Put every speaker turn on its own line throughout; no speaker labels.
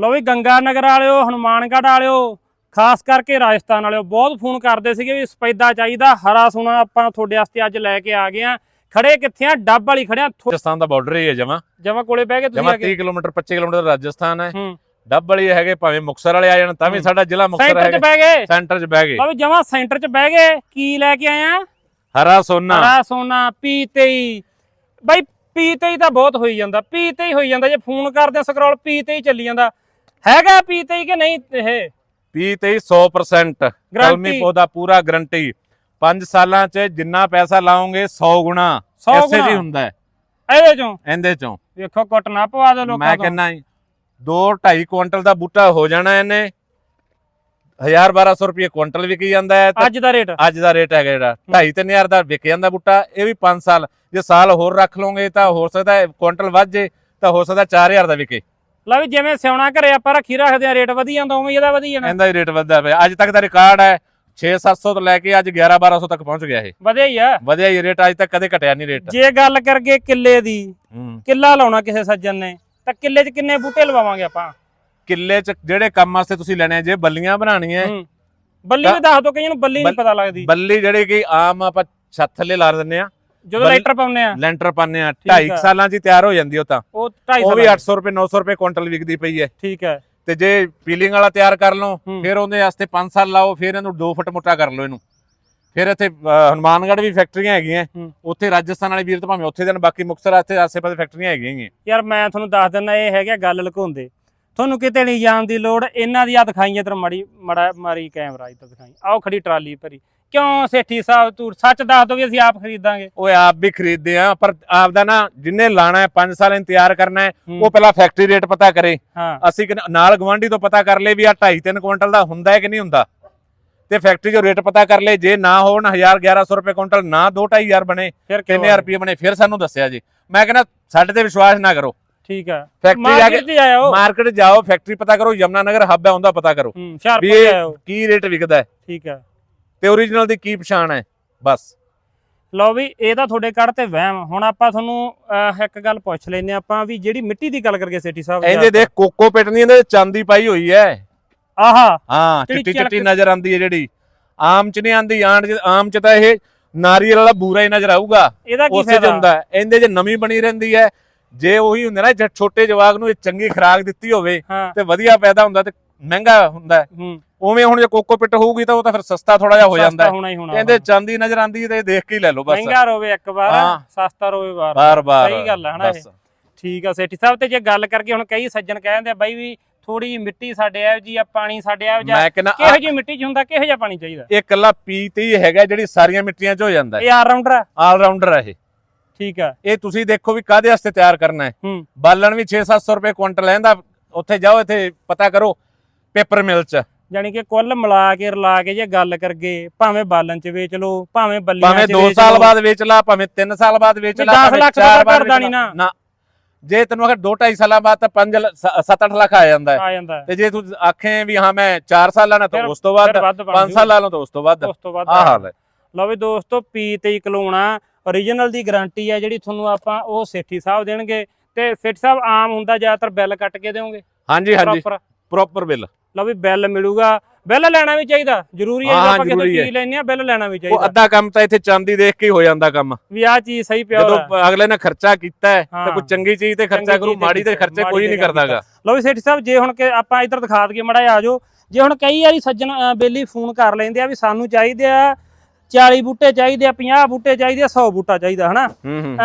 ਲੋ ਵੀ ਗੰਗਾ ਨਗਰ ਵਾਲਿਓ ਹਨੂਮਾਨਗੜ੍ਹ ਵਾਲਿਓ ਖਾਸ ਕਰਕੇ ਰਾਜਸਥਾਨ ਵਾਲਿਓ ਬਹੁਤ ਫੋਨ ਕਰਦੇ ਸੀਗੇ ਵੀ ਸਪੈਦਾ ਚਾਹੀਦਾ ਹਰਾ ਸੋਨਾ ਆਪਾਂ ਤੁਹਾਡੇ ਵਾਸਤੇ ਅੱਜ ਲੈ ਕੇ ਆ ਗਏ ਆ। ਖੜੇ ਕਿੱਥੇ ਆ? ਡੱਬ ਵਾਲੀ ਖੜਿਆ
ਰਾਜਸਥਾਨ ਦਾ ਬਾਰਡਰ ਹੀ ਹੈ ਜਮਾ।
ਜਮਾ ਕੋਲੇ ਬਹਿ ਕੇ ਤੁਸੀਂ
ਜਮਾ
ਆ ਕੇ
30 ਕਿਲੋਮੀਟਰ 25 ਕਿਲੋਮੀਟਰ ਰਾਜਸਥਾਨ ਹੈ।
ਹੂੰ।
ਡੱਬ ਵਾਲੀ ਹੈਗੇ ਭਾਵੇਂ ਮੁਕਸਰ ਵਾਲੇ ਆ ਜਾਣ ਤਾਂ ਵੀ
ਹੂੰ।
ਸਾਡਾ ਜ਼ਿਲ੍ਹਾ ਮੁਕਸਰ
ਸੈਂਟਰ 'ਚ ਬਹਿ ਗਏ।
ਸੈਂਟਰ 'ਚ ਬਹਿ ਗਏ।
ਲਓ ਜਮਾ ਸੈਂਟਰ 'ਚ ਬਹਿ ਗਏ। ਕੀ ਲੈ ਕੇ ਆਏ ਆ?
ਹਰਾ ਸੋਨਾ।
ਹਰਾ ਸੋਨਾ P23 ਬਾਈ P23 ਤਾਂ ਬਹੁਤ ਹੋਈ ਜਾਂਦਾ। P23 ਹੋਈ ਜਾਂਦਾ। ਜੇ ਫੋਨ ਕਰਦੇ ਸਕਰੋਲ P23 ਚੱਲੀ ਜਾਂਦਾ। ਹੈਗਾ P23 ਕਿ ਨਹੀਂ ਇਹ?
ਪੀ ਤੇ 100% ਕਲਮੀ ਪੌਦਾ ਪੂਰਾ ਗਰੰਟੀ 5 ਸਾਲਾਂ 'ਚ ਜਿੰਨਾ ਪੈਸਾ ਲਾਓਗੇ 100 ਗੁਣਾ।
100
ਐਸੇ ਜੀ ਹੁੰਦਾ ਹੈ।
ਇਹਦੇ ਚੋਂ?
ਇਹਦੇ ਚੋਂ।
ਵੇਖੋ ਕੁੱਟ ਨਾ ਪਵਾ ਦੇ ਲੋਕਾਂ
ਮੈਂ
ਤੋਂ।
ਕਹਿੰਦਾ 2 2.5 ਕੁਇੰਟਲ ਦਾ ਬੂਟਾ ਹੋ ਜਾਣਾ ਇਹਨੇ। 1000 1200 ਰੁਪਏ ਕੁਇੰਟਲ ਵਿਕੀ ਜਾਂਦਾ ਹੈ
ਅੱਜ ਦਾ ਰੇਟ।
ਅੱਜ ਦਾ ਰੇਟ ਹੈਗਾ ਜਿਹੜਾ। 2.5 3000 ਦਾ ਵਿਕ ਜਾਂਦਾ ਬੂਟਾ। ਇਹ ਵੀ 5 ਸਾਲ। ਜੇ ਸਾਲ ਹੋਰ ਰੱਖ ਲਓਗੇ ਤਾਂ ਹੋ ਸਕਦਾ ਹੈ ਕੁਇੰਟਲ ਵੱਧ ਜੇ ਤਾਂ ਹੋ ਸਕਦਾ 4000 ਦਾ ਵਿਕੇ।
ਲੈ ਵੀ ਜਿਵੇਂ ਸਿਉਣਾ ਘਰੇ ਆਪਾਂ ਰੱਖੀ ਰੱਖਦੇ ਆ ਰੇਟ ਵਧੀ ਜਾਂਦਾ ਉਵੇਂ ਇਹਦਾ ਵਧੀ ਜਾਣਾ
ਇਹਦਾ ਹੀ ਰੇਟ ਵੱਧਦਾ ਪਿਆ। ਅੱਜ ਤੱਕ ਦਾ ਰਿਕਾਰਡ ਹੈ 6-700 ਤੋਂ ਲੈ ਕੇ ਅੱਜ 11-1200 ਤੱਕ ਪਹੁੰਚ ਗਿਆ ਇਹ।
ਵਧਿਆ ਹੀ ਆ।
ਵਧਿਆ ਹੀ ਰੇਟ ਅੱਜ ਤੱਕ ਕਦੇ ਘਟਿਆ ਨਹੀਂ ਰੇਟ।
ਜੇ ਗੱਲ ਕਰਗੇ ਕਿੱਲੇ ਦੀ ਕਿੱਲਾ ਲਾਉਣਾ ਕਿਸੇ ਸੱਜਣ ਨੇ ਤਾਂ ਕਿੱਲੇ 'ਚ ਕਿੰਨੇ ਬੂਟੇ ਲਵਾਵਾਂਗੇ ਆਪਾਂ?
ਕਿੱਲੇ ਚ ਜਿਹੜੇ ਕੰਮ ਵਾਸਤੇ ਤੁਸੀਂ ਲੈਣੇ ਜੇ ਬੱਲੀਆਂ ਬਣਾਉਣੀਆਂ।
ਬੱਲੀ ਵੀ ਦੱਸ ਦੋ ਕਈਆਂ ਨੂੰ ਬੱਲੀ ਨਹੀਂ ਪਤਾ ਲੱਗਦੀ।
ਬੱਲੀ ਜਿਹੜੇ ਕਿ ਆਮ ਆਪਾਂ ਛੱਤ ਥੱਲੇ ਲਾ ਦਿੰਦੇ ਆ
ਜਦੋਂ ਲਾਈਟਰ ਪਾਉਂਦੇ ਆ।
ਲੈਂਟਰ ਪਾਉਂਦੇ ਆ।
ਆ।
2.5 ਸਾਲਾਂ ਚ ਤਿਆਰ ਹੋ ਜਾਂਦੀ ਉਹ ਤਾਂ।
ਉਹ 250
ਉਹ ਵੀ 800 ਰੁਪਏ 900 ਰੁਪਏ ਕੁਇੰਟਲ ਵਿਕਦੀ ਪਈ ਹੈ
ਠੀਕ ਹੈ
ਤੇ ਜੇ ਪੀਲਿੰਗ ਵਾਲਾ ਤਿਆਰ ਕਰ ਲਓ। ਫਿਰ ਉਹਦੇ ਵਾਸਤੇ 5 ਸਾਲ ਲਾਓ ਫਿਰ ਇਹਨੂੰ 2 ਫੁੱਟ ਮੋਟਾ ਕਰ ਲਓ ਇਹਨੂੰ। ਫਿਰ ਇੱਥੇ ਹਨੂਮਾਨਗੜ੍ਹ ਵੀ ਫੈਕਟਰੀਆਂ ਹੈਗੀਆਂ। ਉੱਥੇ ਰਾਜਸਥਾਨ ਵਾਲੇ ਵੀਰ ਤਾਂ ਭਾਵੇਂ ਉੱਥੇ ਦੇਣ ਬਾਕੀ ਮੁਕਤਸਰ ਆਸਤੇ ਆਸੇ-ਪਾਸੇ ਫੈਕਟਰੀਆਂ ਹੈਗੀਆਂ ਹੀ।
ਯਾਰ ਮੈਂ ਤੁਹਾਨੂੰ ਦੱਸ ਦਿੰਦਾ ਇਹ ਹੈਗਾ ਗੱਲ ਲੁਕਾਉਂਦੇ। ਤੁਹਾਨੂੰ ਕਿਤੇ ਨਹੀਂ ਜਾਣ ਦੀ ਲੋੜ ਇਹਨਾਂ ਦੀ ਆ ਦਿਖਾਈ ਇਧਰ ਮੜੀ ਮੜਾ ਮਾਰੀ ਕੈਮਰਾ ਇੱਧਰ ਦਿਖਾਈ। ਆਓ ਖੜੀ ਟਰਾਲੀ ਭਰੀ। ਕਿਉਂ ਸੇਠੀ ਸਾਹਿਬ ਤੂੰ ਸੱਚ ਦੱਸ ਦੋ ਵੀ ਅਸੀਂ ਆਪ ਖਰੀਦਾਂਗੇ?
ਓਏ ਆਪ ਵੀ ਖਰੀਦਦੇ ਆ ਪਰ ਆਪ ਦਾ ਨਾ ਜਿੰਨੇ ਲਾਣਾ ਹੈ 5 ਸਾਲ ਇਹਨੂੰ ਤਿਆਰ ਕਰਨਾ ਹੈ। ਉਹ ਪਹਿਲਾਂ ਫੈਕਟਰੀ ਰੇਟ ਪਤਾ ਕਰੇ। ਅਸੀਂ ਨਾਲ ਗਵਾਂਢੀ ਤੋਂ ਪਤਾ ਕਰ ਲਏ ਵੀ ਆ 2.5 3 ਕੁਇੰਟਲ ਦਾ ਹੁੰਦਾ ਹੈ ਕਿ ਨਹੀਂ ਹੁੰਦਾ। ਤੇ ਫੈਕਟਰੀ 'ਚੋਂ ਰੇਟ ਪਤਾ ਕਰ ਲਏ ਜੇ ਨਾ ਹੋਣ 1000 1100 ਰੁਪਏ ਕੁਇੰਟਲ ਨਾ 2 2500 ਬਣੇ
ਫਿਰ ਕਿਉਂ
3000 ਰੁਪਏ ਬਣੇ ਫਿਰ ਸਾਨੂੰ ਦੱਸਿਆ ਜੀ। ਮੈਂ ਕਹਿੰਦਾ ਸਾਡੇ ਤੇ ਵਿਸ਼ਵਾਸ ਨਾ ਕਰੋ।
ਠੀਕ ਹੈ
ਫੈਕਟਰੀ ਜਾ ਕੇ
ਆਇਓ
ਮਾਰਕੀਟ ਜਾਓ ਫੈਕਟਰੀ ਪਤਾ ਕਰੋ ਯਮਨਾ ਨਗਰ ਹੱਬ ਹੈ ਉਹਦਾ ਪਤਾ ਕਰੋ।
ਹੂੰ ਹੁਸ਼ਿਆਰਪੁਰ
ਵੀ ਇਹ
ਆਇਓ
ਕੀ ਰੇਟ ਵਿਕਦਾ ਹੈ।
ਠੀਕ ਹੈ
ਤੇ ਓਰੀਜਨਲ ਦੀ ਕੀ ਪਛਾਣ ਹੈ ਬਸ।
ਲਓ ਵੀ ਇਹ ਤਾਂ ਤੁਹਾਡੇ ਕੱਢ ਤੇ ਵਹਿਮ ਹੁਣ ਆਪਾਂ ਤੁਹਾਨੂੰ ਅਹ, ਇੱਕ ਗੱਲ ਪੁੱਛ ਲੈਨੇ ਆਪਾਂ ਵੀ ਜਿਹੜੀ ਮਿੱਟੀ ਦੀ ਗੱਲ ਕਰਕੇ ਸੇਠੀ ਸਾਹਿਬ
ਇਹਦੇ ਦੇਖ ਕੋਕੋ ਪਿਟ ਨਹੀਂ ਇਹਦੇ ਚਾਂਦੀ ਪਾਈ ਹੋਈ ਹੈ।
ਆਹਾ
ਹਾਂ
ਜਿਹੜੀ
ਚਿੱਟੀ
ਚਿਲਕ-
ਚਿੱਟੀ ਨਜ਼ਰ ਆਉਂਦੀ ਹੈ ਜਿਹੜੀ। ਆਮ ਚ ਨਹੀਂ ਚ ਆਮ ਚ ਤਾਂ ਇਹ ਨਾਰੀਅਲ ਵਾਲਾ ਬੂਰਾ ਹੀ ਨਜ਼ਰ ਆਊਗਾ।
ਇਹਦਾ ਕੀ
ਉਸੇ ਚ
ਫਾਇਦਾ?
ਹੁੰਦਾ ਹੈ। ਇਹਦੇ ਚ ਨਮੀ ਬਣੀ ਰਹਿੰਦੀ ਹੈ। ਜੇ ਉਹੀ ਹੁੰਦੇ ਨਾ ਜੇ ਛੋਟੇ ਜਵਾਗ ਨੂੰ ਇਹ ਚੰਗੀ ਖੁਰਾਕ ਦਿੱਤੀ ਹੋਵੇ ਤੇ ਵਧੀਆ ਪੈਦਾ ਹੁੰਦਾ ਤੇ ਮਹਿੰਗਾ ਹੁੰਦਾ ਉਵੇਂ ਹੁਣ ਜੇ ਕੋਕੋ ਪਿਟ ਹੋਊਗੀ ਤਾਂ ਉਹ ਤਾਂ ਫਿਰ ਸਸਤਾ ਥੋੜਾ ਜਿਹਾ ਹੋ ਜਾਂਦਾ ਇਹਦੇ ਚਾਂਦੀ ਨਜ਼ਰ ਆਉਂਦੀ ਹੈ ਤੇ ਦੇਖ ਕੇ ਹੀ ਲੈ ਲਓ ਬਸ।
ਮਹਿੰਗਾ ਰੋਵੇ ਇੱਕ ਵਾਰ। ਸਸਤਾ ਰੋਵੇ ਵਾਰ।
ਬਾਰ
ਸਹੀ ਗੱਲ ਹੈ ਹਨਾ ਇਹ? ਠੀਕ ਆ ਸੇਠੀ ਸਾਹਿਬ ਤੇ ਜੇ ਗੱਲ ਕਰਕੇ ਹੁਣ ਕਈ ਸੱਜਣ ਕਹਿੰਦੇ ਆ ਬਾਈ ਵੀ ਥੋੜੀ ਜਿਹੀ ਮਿੱਟੀ ਸਾਡੇ ਇਹੋ ਜੀ ਆ ਪਾਣੀ ਸਾਡੇ
ਮੈਂ ਕਹਿੰਦਾ
ਕਿਹੋ ਜਿਹੀ ਮਿੱਟੀ ਚ ਹੁੰਦਾ ਕਿਹੋ ਜਿਹਾ ਪਾਣੀ ਚਾਹੀਦਾ?
ਇਹ ਕੱਲਾ ਪੀ ਤੇ ਹੀ ਹੈਗਾ ਜਿਹੜੀ ਸਾਰੀਆਂ ਮਿੱਟੀਆਂ 'ਚ ਹੋ ਜਾਂਦਾ
ਇਹ ਆਲ ਰਾਉਂਡਰ ਆ।
ਆਲ ਰਾਉਂਡਰ ਹੈ ਇਹ।
ਠੀਕ ਆ।
ਇਹ ਤੁਸੀਂ ਦੇਖੋ ਵੀ ਕਾਦੇ ਵਾਸਤੇ ਤਿਆਰ ਕਰਨਾ ਹੈ।
ਹੂੰ।
ਬਾਲਣ ਵੀ 6-700 ਰੁਪਏ ਕੁਇੰਟਲ ਲੈਂਦਾ ਉੱਥੇ ਜਾਓ ਇੱਥੇ ਪਤਾ ਕਰੋ ਪੇਪਰ ਮਿਲ 'ਚ।
ਯਾਨੀ ਕਿ ਕੁੱਲ ਮਿਲਾ ਕੇ ਰਲਾ ਕੇ ਜੇ ਗੱਲ ਕਰਗੇ ਭਾਵੇਂ ਬਾਲਣ ਚ ਵੇਚ ਲਓ ਭਾਵੇਂ ਬੱਲੀਆਂ
ਭਾਵੇਂ
ਚ
2
ਵੇਚ
ਸਾਲ
ਲਓ।
ਬਾਅਦ ਵੇਚ ਲਾ ਭਾਵੇਂ 3 ਸਾਲ ਬਾਅਦ ਵੇਚ ਲਾ
10
ਭਾਵੇਂ
ਲੱਖ ਦਾ
ਵੇਚ
ਨਹੀਂ। ਨਾ।
ਜੇ ਤੈਨੂੰ ਅਗਰ 2.5 ਸਾਲਾਂ ਬਾਅਦ ਤਾਂ 5 7-8 ਲੱਖ ਆ ਜਾਂਦਾ ਹੈ।
ਆ ਜਾਂਦਾ ਹੈ।
ਤੇ ਜੇ ਤੂੰ ਆਖੇ ਵੀ ਹਾਂ ਮੈਂ 4 ਸਾਲ ਲਾਣਾ ਤਾਂ ਉਸ ਤੋਂ ਬਾਅਦ
ਫਿਰ ਵੱਧ ਬਣ
5 ਸਾਲ ਲਾ ਲਓ ਤਾਂ ਉਸ ਤੋਂ ਬਾਅਦ ਆਹ ਹਾਲ ਹੈ।
ਲਓ ਵੀ ਦੋਸਤੋ ਪੀ ਤੇ ਕਲੋਣਾ origignal ਦੀ ਗਾਰੰਟੀ ਹੈ ਜਿਹੜੀ ਤੁਹਾਨੂੰ ਆਪਾਂ ਉਹ ਸੇਠੀ ਸਾਹਿਬ ਦੇਣਗੇ ਤੇ ਸੇਠੀ ਸਾਹਿਬ ਆਮ ਹੁੰਦਾ ਜ਼ਿਆਦਾਤਰ ਬਿੱਲ ਕੱਟ ਕੇ ਦੇਵੋਗੇ
ਹਾਂਜੀ ਹਾਂਜੀ।
Proper
bill.
ਲਓ ਵੀ ਬਿੱਲ ਮਿਲੂਗਾ। ਬਿੱਲ ਲੈਣਾ ਵੀ ਚਾਹੀਦਾ। ਜ਼ਰੂਰੀ ਹੈ ਆਪਾਂ
ਹੈ।
ਚੀਜ਼ ਲੈਣੀ ਆ ਬਿੱਲ ਲੈਣਾ ਵੀ
ਉਹ
ਚਾਹੀਦਾ।
ਅੱਧਾ ਕੰਮ ਤਾਂ ਇੱਥੇ ਚਾਂਦੀ ਦੇਖ ਕੇ ਹੀ ਹੋ ਜਾਂਦਾ ਕੰਮ।
ਵੀ ਆਹ ਚੀਜ਼ ਸਹੀ ਪਿਆ
ਜਦੋਂ ਅਗਲੇ ਨੇ ਖਰਚਾ ਕੀਤਾ। ਤਾਂ ਕੋਈ ਚੰਗੀ ਚੀਜ਼ ਤੇ ਖਰਚਾ ਕਰੂ ਮਾੜੀ ਤੇ
ਕੀਤਾ,
ਖਰਚੇ ਕੋਈ ਨਹੀਂ
ਕਰ
ਕਰਦਾਗਾ।
ਲਓ ਵੀ ਸੇਠੀ ਸਾਹਿਬ ਜੇ ਹੁਣ ਕਿ ਆਪਾਂ ਇੱਧਰ ਦਿਖਾ ਦਈਏ ਮੜਾ ਆ ਜਾਓ। ਜੇ ਹੁਣ ਕਈ ਵਾਰੀ ਸੱਜਣ ਬੇਲੀ ਫੋਨ ਕਰ ਲੈਂਦੇ ਆ ਵੀ ਸਾਨੂੰ ਚਾਹੀਦੇ ਆ 40 ਬੂਟੇ ਚਾਹੀਦੇ ਆ 50 ਬੂਟੇ ਚਾਹੀਦੇ ਆ 100 ਬੂਟਾ ਚਾਹੀਦਾ ਹਨਾ?
ਹੂੰ ਹੂੰ।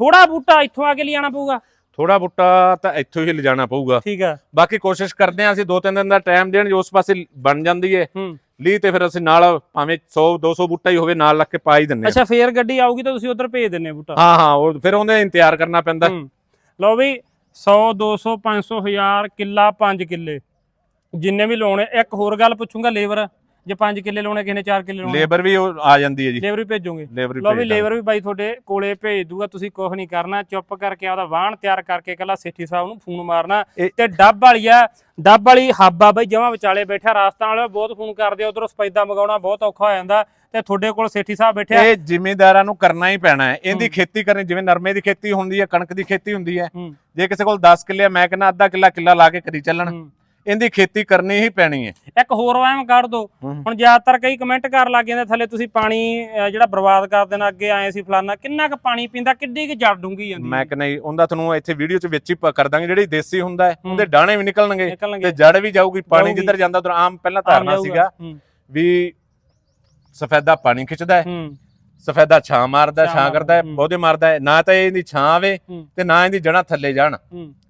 ਥੋੜਾ ਬੂਟਾ ਇੱਥੋਂ ਆ ਕੇ ਲਿਆਣਾ ਪਊਗਾ।
ਥੋੜਾ ਬੁੱਟਾ ਤਾਂ ਇੱਥੋਂ ਹੀ ਲਿਜਾਣਾ ਪਊਗਾ।
ਠੀਕ ਆ।
ਬਾਕੀ ਕੋਸ਼ਿਸ਼ ਕਰਦੇ ਹਾਂ ਅਸੀਂ ਦੋ ਤਿੰਨ ਦਿਨ ਦਾ ਟਾਈਮ ਦੇਣ ਜੋ ਉਸ ਪਾਸੇ ਬਣ ਜਾਂਦੀ ਹੂੰ। ਲਈ ਤੇ ਫਿਰ ਅਸੀਂ ਨਾਲ ਭਾਵੇਂ 100 200 ਬੂਟਾ ਹੀ ਹੋਵੇ ਨਾਲ ਲੱਗ ਕੇ ਪਾ ਹੀ ਦਿੰਨੇ
ਅੱਛਾ ਫੇਰ ਗੱਡੀ ਆਊਗੀ ਤਾਂ ਤੁਸੀਂ ਉਧਰ ਭੇਜ ਦਿੰਨੇ ਬੂਟਾ?
ਹਾਂ ਹਾਂ ਉਹ ਫਿਰ ਉਹਨੇ ਇੰਤਜ਼ਾਰ ਕਰਨਾ ਪੈਂਦਾ।
ਲਓ ਵੀ 100 200 500 1000 ਕਿੱਲਾ 5 ਕਿੱਲੇ। ਜਿੰਨੇ ਵੀ ਲਾਉਣੇ ਇੱਕ ਹੋਰ ਗੱਲ ਪੁੱਛੂੰਗਾ ਲੇਬਰ। ਜੇ 5 ਕਿੱਲੇ ਲਾਉਣੇ ਕਿਸੇ ਨੇ 4 ਕਿੱਲੇ ਲਾਉਣੇ।
ਲੇਬਰ ਵੀ ਉਹ ਆ ਜਾਂਦੀ ਹੈ ਜੀ।
ਲੇਬਰ ਵੀ ਭੇਜੋਗੇ?
ਲੇਬਰ
ਲੋ ਵੀ ਲੇਬਰ ਵੀ ਬਾਈ ਤੁਹਾਡੇ ਕੋਲੇ ਭੇਜ ਦੂਗਾ ਤੁਸੀਂ ਕੁਝ ਨਹੀਂ ਕਰਨਾ ਚੁੱਪ ਕਰਕੇ ਆਪਦਾ ਵਾਹਣ ਤਿਆਰ ਕਰਕੇ ਕੱਲਾ ਸੇਠੀ ਸਾਹਿਬ ਨੂੰ ਫੋਨ ਮਾਰਨਾ। ਤੇ ਡੱਬ ਵਾਲੀ ਆ ਡੱਬ ਵਾਲੀ ਹੱਬ ਬਾਈ ਜਮਾਂ ਵਿਚਾਲੇ ਬੈਠਾ ਰਾਸਤਾਂ ਵਾਲੇ ਬਹੁਤ ਫੋਨ ਕਰਦੇ ਉਧਰੋਂ ਸਪੈਦਾ ਮਗਾਉਣਾ ਬਹੁਤ ਔਖਾ ਹੋ ਜਾਂਦਾ। ਤੇ ਤੁਹਾਡੇ ਕੋਲ ਸੇਠੀ ਸਾਹਿਬ ਬੈਠਿਆ।
ਇਹ ਜ਼ਿਮੀਂਦਾਰਾਂ ਨੂੰ ਕਰਨਾ ਹੀ ਪੈਣਾ ਹੈ। ਇਹਦੀ। ਖੇਤੀ ਕਰਨੀ ਜਿਵੇਂ ਨਰਮੇ ਦੀ ਖੇਤੀ ਹੁੰਦੀ ਹੈ ਕਣਕ ਦੀ ਖੇਤੀ ਹੁੰਦੀ ਹੈ। ਜੇ ਕਿਸੇ ਕੋਲ 10 ਕਿੱਲੇ ਮੈਂ ਕਹਿੰਦਾ ਅੱਧਾ ਕਿੱਲਾ ਕਿੱਲਾ ਲਾ ਕੇ ਕਰੀ ਚੱਲਣ। ਇਹਦੀ ਖੇਤੀ ਕਰਨੀ ਹੀ ਪੈਣੀ ਹੈ
ਇੱਕ ਹੋਰ ਵਹਿਮ ਕੱਢ ਦੋ ਹੁਣ ਜ਼ਿਆਦਾਤਰ ਕਈ ਕਮੈਂਟ ਕਰ ਲੱਗ ਜਾਂਦੇ ਥੱਲੇ ਤੁਸੀਂ ਪਾਣੀ ਜਿਹੜਾ ਬਰਬਾਦ ਕਰ ਦੇਣਾ ਅੱਗੇ ਆਏ ਸੀ ਫਲਾਨਾ ਕਿੰਨਾ ਕੁ ਪਾਣੀ ਪੀਂਦਾ ਕਿੱਡੀ ਕੁ ਜੜ ਡੂੰਗੀ ਜਾਂਦੀ
ਮੈਂ ਕਹਿੰਦਾ ਜੀ, ਉਹਦਾ ਤੁਹਾਨੂੰ ਇੱਥੇ ਵੀਡੀਓ 'ਚ ਵਿੱਚ ਹੀ ਕਰ ਦਾਂਗੇ ਜਿਹੜੀ ਦੇਸੀ ਹੁੰਦਾ ਹੈ। ਉਹਦੇ ਡਾਣੇ ਵੀ ਨਿਕਲਣਗੇ ਤੇ ਜੜ ਵੀ ਜਾਊਗੀ ਪਾਣੀ। ਜਿੱਧਰ ਜਾਂਦਾ ਉਧਰ ਆਮ ਪਹਿਲਾਂ ਧਾਰਨਾ। ਸੀਗਾ ਵੀ ਸਫੈਦਾ ਪਾਣੀ ਖਿੱਚਦਾ ਹੈ ਸਫੈਦਾ ਛਾਂ ਮਾਰਦਾ
ਛਾਂ
ਕਰਦਾ ਹੈ। ਪੌਦੇ ਮਾਰਦਾ ਹੈ ਨਾ ਤਾਂ ਇਹਦੀ ਛਾਂ ਆਵੇ। ਤੇ ਨਾ ਇਹਦੀ ਜੜਾਂ ਥੱਲੇ ਜਾਣ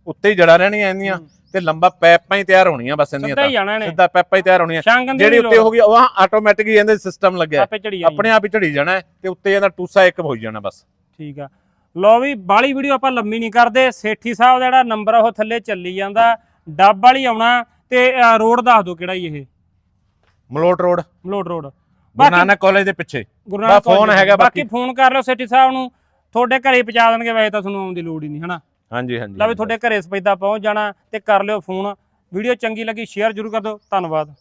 ਉੱਤੇ ਹੀ ਜੜਾਂ ਰਹਿਣੀਆਂ ਇਹਦੀਆਂ। ਤੇ ਲੰਬਾ ਪੈਪਾਂ ਹੀ ਤਿਆਰ ਹੋਣੀਆਂ ਬਸ
ਹੀ
ਤਾਂ। ਸਿੱਧਾ ਪੈਪਾਂ ਹੀ ਤਿਆਰ ਹੋਣੀਆਂ।
ਦੀ
ਜਿਹੜੀ ਉੱਤੇ ਹੋ ਗਈ ਉਹ ਆਟੋਮੈਟਿਕ ਹੀ ਇਹਦੇ ਸਿਸਟਮ ਲੱਗਿਆ। ਹੈ। ਆਪਣੇ ਆਪ ਹੀ ਝੜੀ ਜਾਣਾ ਹੈ ਤੇ ਉੱਤੇ ਇਹਦਾ ਟੂਸਾ ਇੱਕ ਹੋਈ ਜਾਣਾ ਬਸ।
ਠੀਕ ਆ। ਲੋ ਵੀ ਬਾਲੀ ਵੀਡੀਓ ਆਪਾਂ ਲੰਮੀ ਨਹੀਂ ਕਰਦੇ। ਸੇਠੀ ਸਾਹਿਬ ਦਾ ਜਿਹੜਾ ਨੰਬਰ ਉਹ ਥੱਲੇ ਚੱਲੀ ਜਾਂਦਾ। ਡੱਬ ਵਾਲੀ ਆਉਣਾ ਤੇ ਰੋਡ ਦੱਸ ਦਿਓ ਕਿਹੜਾ ਇਹ।
Malout road
Malout road
Guru Nanak college ਦੇ ਪਿੱਛੇ।
ਗੁਰੂ ਨਾਨਕ
ਫੋਨ ਹੈਗਾ ਬਾਕੀ।
ਫੋਨ ਕਰ ਲਿਓ ਸੇਠੀ ਸਾਹਿਬ ਨੂੰ। ਤੁਹਾਡੇ ਘਰੇ ਪਹੁੰਚਾ ਦੇਣਗੇ ਵੈਸੇ ਤਾਂ ਤੁਹਾਨੂੰ ਆਉਣ ਦੀ ਲੋੜ ਹੀ ਨਹੀਂ ਹਨਾ?
ਹਾਂਜੀ ਹਾਂਜੀ
ਲੈ ਵੀ ਤੁਹਾਡੇ ਘਰੇ ਸਪੈਦਾ ਪਹੁੰਚ ਜਾਣਾ ਤੇ ਕਰ ਲਿਓ ਫੋਨ। ਵੀਡੀਓ ਚੰਗੀ ਲੱਗੀ ਸ਼ੇਅਰ ਜ਼ਰੂਰ ਕਰ ਦਿਓ। ਧੰਨਵਾਦ।